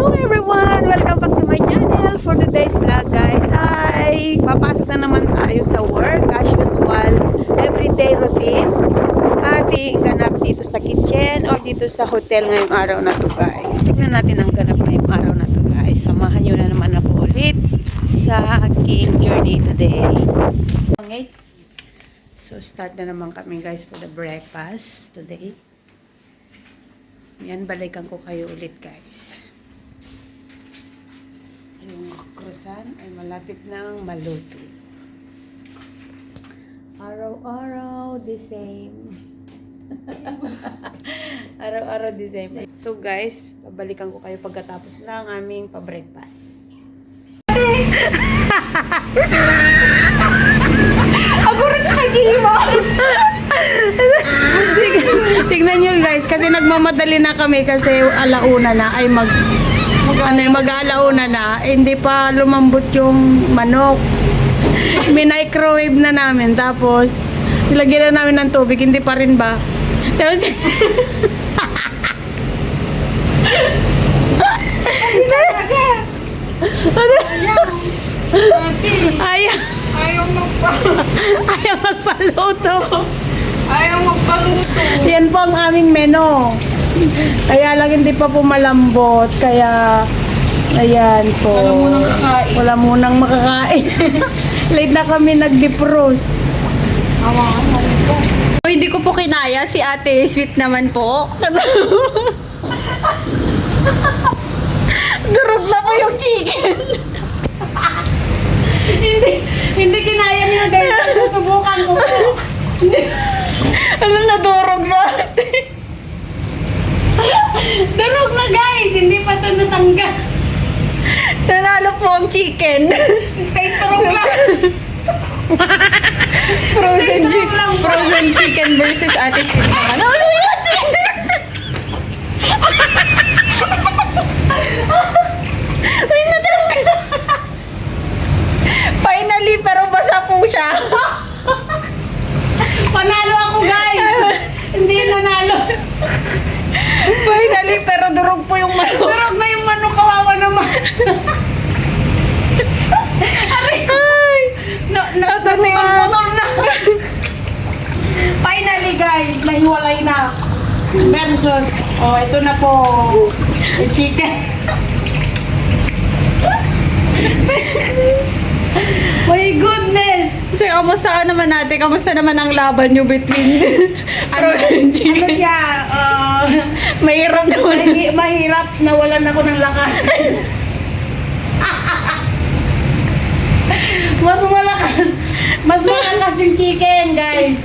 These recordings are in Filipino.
Hello everyone! Welcome back to my channel. For today's vlog guys ay papasok na naman tayo sa work as usual. Everyday routine. Ating ganap dito sa kitchen or dito sa hotel ngayong araw na to guys. Tignan natin ang ganap ngayong araw na to guys. Samahan nyo na naman ako ulit sa aking journey today. Okay. So start na naman kami guys for the breakfast today. Yan balikan ko kayo ulit guys. Yung croissant ay malapit nang maluto. Araw-araw, the same. Araw-araw, the same. So guys, babalikan ko kayo pagkatapos ng aming pa-breakfast. Ako rin nakagima! Tignan nyo guys, kasi nagmamadali na kami kasi alauna na ay mag ano, mag-alauna na, eh, hindi pa lumambot yung manok. Minicrowave na namin, tapos nilagyan na namin ng tubig, hindi pa rin ba? Tapos, ayaw, Ayaw magpa... ayaw magpaluto. Ayaw magpaluto. Yan po ang aming menu. Kaya lang hindi pa po malambot. Kaya, ayan po. Wala munang kakain. Wala munang makakain. Late na kami nag-defrost. Oh, hindi ko po kinaya. Si ate, sweet naman po. Durog na po yung chicken. hindi, hindi kinaya niyo guys. Susubukan ko po. Ano na, durog na. Durog na guys. Ito natanggal. Nanalo po ang chicken. Stay strong lang. frozen, chi- frozen chicken versus ate sweet naman. Ano yun? Uy, natanggal. Finally, pero basa po siya. Panalo ako guys. hindi nanalo. Finally, pero durog po yung manok. Durog na yung manok. Kawawa naman. Aray ko. No, no, putol na. Finally guys, nahiwalay na. Versus, oh, ito na po. Chicken. My goodness! So, kamusta ka naman natin? Kamusta naman ang laban nyo between Ano, frozen ano siya? ah, Mahirap naman. mahi- mahirap nawalan ako ng lakas. mas malakas. Mas malakas yung chicken, guys.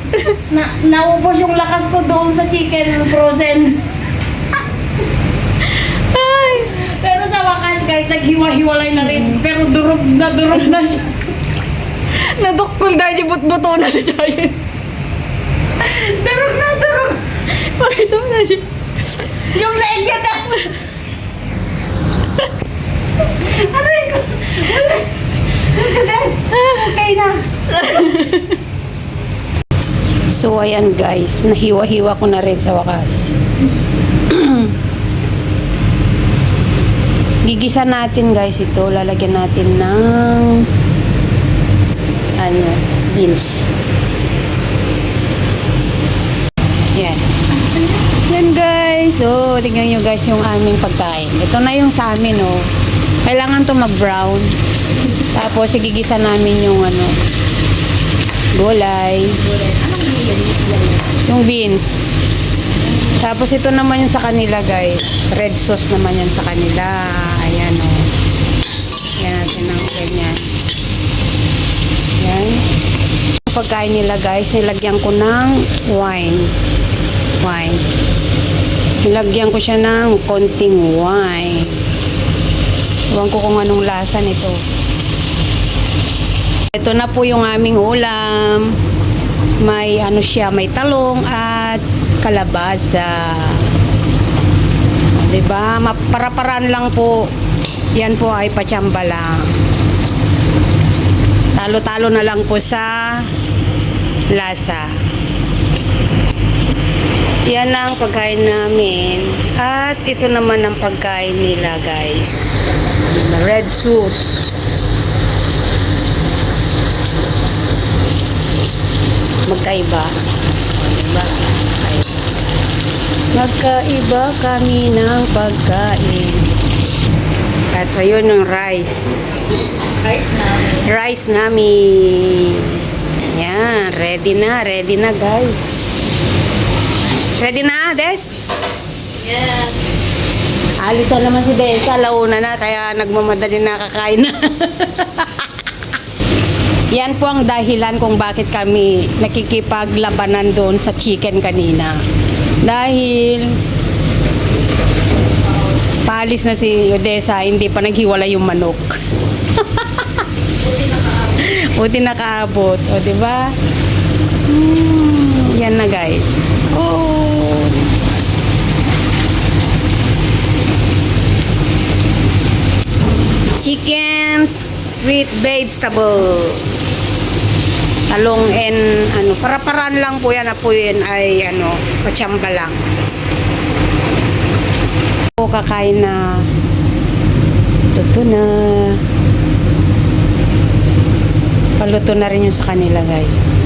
Na naubos yung lakas ko doon sa chicken frozen. Ay, Pero sa wakas, guys, naghiwa-hiwalay na rin. Pero durog na durog na siya. nadukkol dahil yung but-buto na si Giant. Durog na durog. Pakita mo na siya. Yung leeg niya na. Aray ko. Okay na. So ayan guys, nahiwa-hiwa ko na rin sa wakas. Gigisa natin guys ito, lalagyan natin ng ano, beans. Yan. Yan guys. Oh, tingnan nyo guys yung aming pagkain. Ito na yung sa amin oh. Kailangan to mag-brown. Tapos igigisa namin yung ano, gulay. Yung beans. Tapos ito naman yung sa kanila guys. Red sauce naman yan sa kanila. Ayan oh. Yan natin ng ganyan. Yan. Pagkain nila guys, nilagyan ko ng wine. Wine. Nilagyan ko siya ng konting wine. Ewan ko kung anong lasa nito. Ito na po yung aming ulam. May ano siya, may talong at kalabasa. 'Di ba? Mapara-paraan lang po. Yan po ay patsamba lang. Talo-talo na lang po sa lasa. Yan ang pagkain namin. At ito naman ang pagkain nila, guys. Red sauce. magkaiba. O, diba? Ay, Magkaiba kami ng pagkain. At ayun yung rice. Rice namin. Rice namin. Yan, ready na, ready na guys. Ready na, Des? Yes. Alis na naman si Desa, launa na, kaya nagmamadali na kakain na. Yan po ang dahilan kung bakit kami nakikipaglabanan doon sa chicken kanina. Dahil paalis na si Odessa, hindi pa naghiwala yung manok. Buti nakaabot. O, di ba? Hmm, yan na guys. Oh. Chicken with vegetable. Talong and ano, para-paraan lang po yan na po yun ay ano, patsamba lang. Po kakain na luto na. Paluto na rin yung sa kanila guys.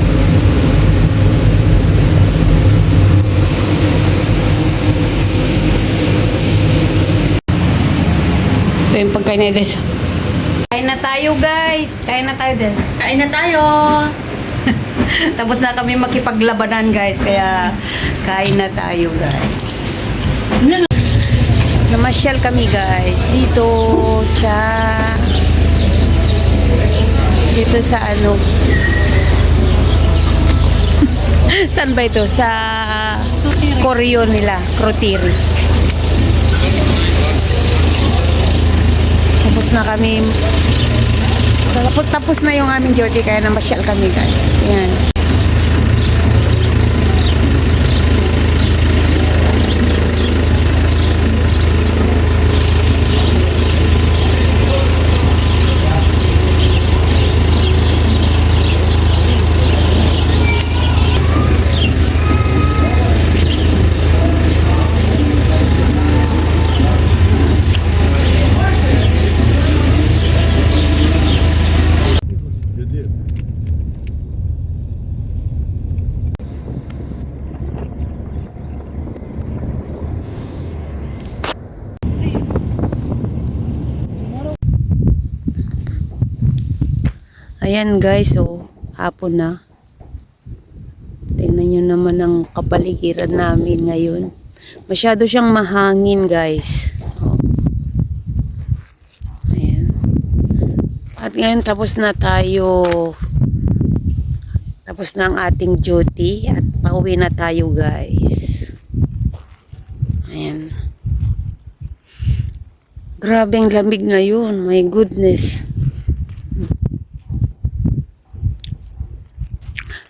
Ito yung pagkain ni Des. Kain na tayo guys. Kain na tayo Des. Kain na tayo. Tapos na kami makipaglabanan guys. Kaya kain na tayo guys. Namasyal kami guys dito sa dito sa ano Saan ba ito? Sa Koryo nila, Krotiri. Na kami sa tapos, na yung aming duty kaya namasyal kami guys. Yan. Ayan guys, so hapon na. Tingnan nyo naman ang kapaligiran namin ngayon. Masyado siyang mahangin guys. Oh. Ayan. At ngayon tapos na tayo. Tapos na ang ating duty at pauwi na tayo guys. Ayan. Grabe ang lamig ngayon. My goodness.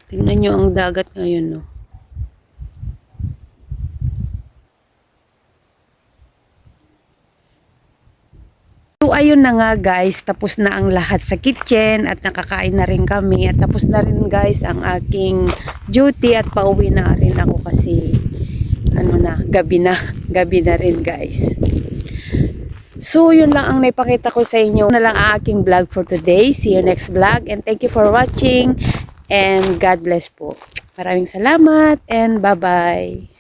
Tingnan nyo ang dagat ngayon, no? So, ayun na nga guys, tapos na ang lahat sa kitchen at nakakain na rin kami at tapos na rin guys ang aking duty at pauwi na rin ako kasi ano na, gabi na, gabi na rin guys. So, yun lang ang naipakita ko sa inyo. Na lang ang aking vlog for today. See you next vlog and thank you for watching and God bless po. Maraming salamat and bye-bye.